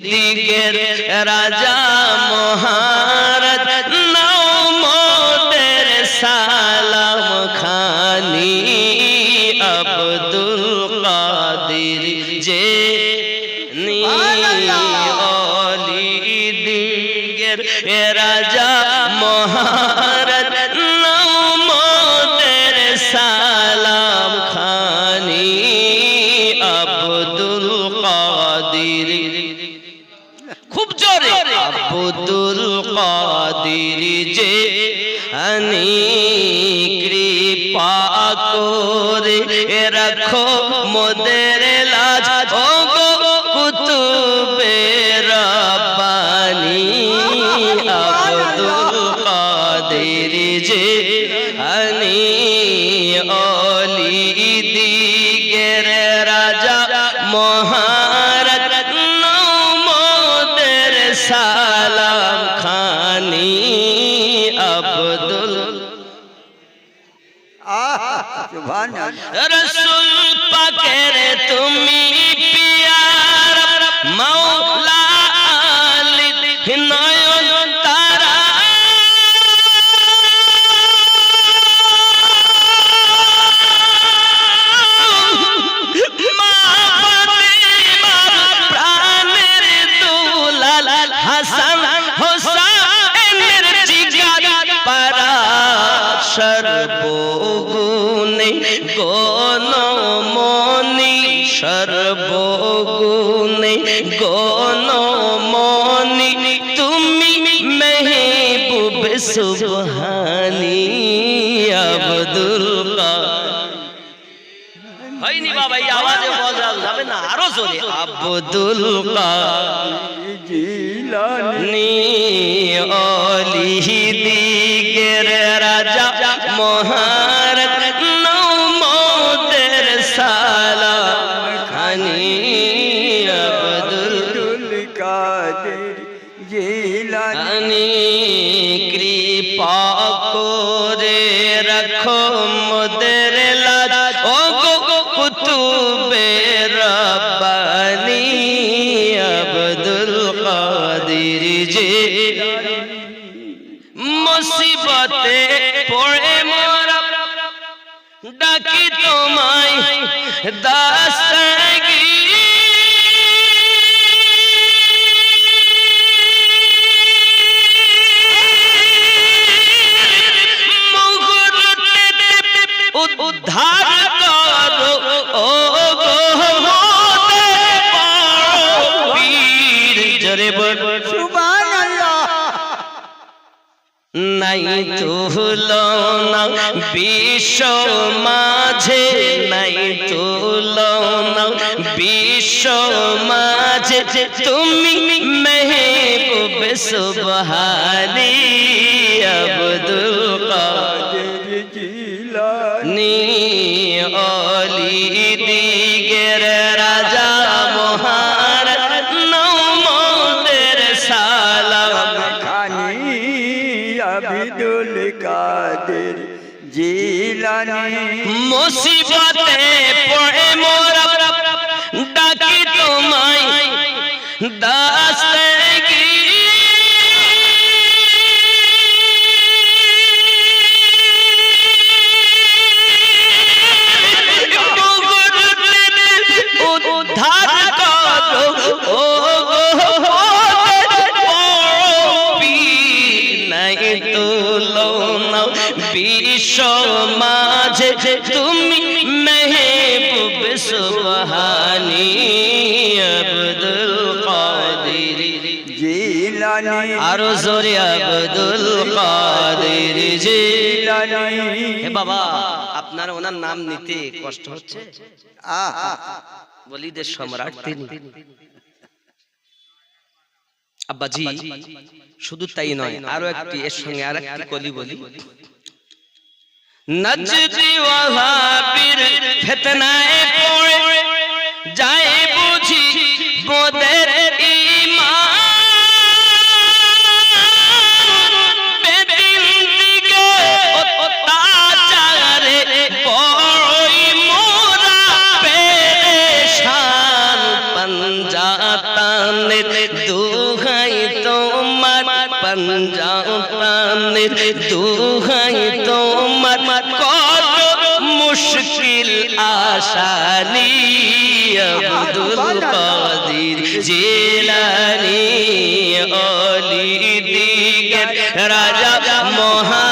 দিগের রাজা মহারত নাও মোদের সালাম খানি আব্দুল আব্দুল কাদির যে আনি কৃপা করে রাখো মোদের লাজ। ও গো কুতুবে রব্বানি, আব্দুল কাদির যে আনি অলি সালাম খানি আব্দুল। রসুল পাকের তুমি সর্বগুণে গণমণি সর্বগুণে গণমণি তুমি মেহবুব সুবহানি আব্দুল হয়নি বাবা এই আওয়াজে বলা যাবে না আরও জোরে। আব্দুল জিলানি অলি দিগের জিলানি কৃপা করে রাখো মোদের লাজ। ও গো কুতুবে রব্বানি আব্দুল কাদির যে মুসিবতে পড়ে মোরা। ডাকি তোমায় দাস্তাগি তুলনা বিশ্ব মাঝে নাই তুলনা। বিশ্ব মাঝে তুমি মেহবুব সুবহানি আব্দুল কাদের। জিলানি অলি দিগের রাজা জিলানি। মুসিবতে পড়ে মোরা। ডাকি তোমায়। দাস্তাগি উদ্ধার মাঝে তুমি মেহবুব সুবহানি আব্দুল কাদির। জিলানি। আরও জোরে আব্দুল কাদির জিলানি। হে বাবা আপনার ওনার নাম নিতে কষ্ট হচ্ছে? আহা। বলিদের সম্রাট তিনি। আব্বাজি শুধু তাই নয় আরও একটি এর সঙ্গে আর একটি কলি বলি। নজদি ওয়াহাবির ফিতনায় পড়ে যায় বুঝি বোদের ঈমান যাও প্রাণের দুহাই তোমার কত মুশকিল আসানি আব্দুল কাদির জেলানি অলি দিগের রাজা মহা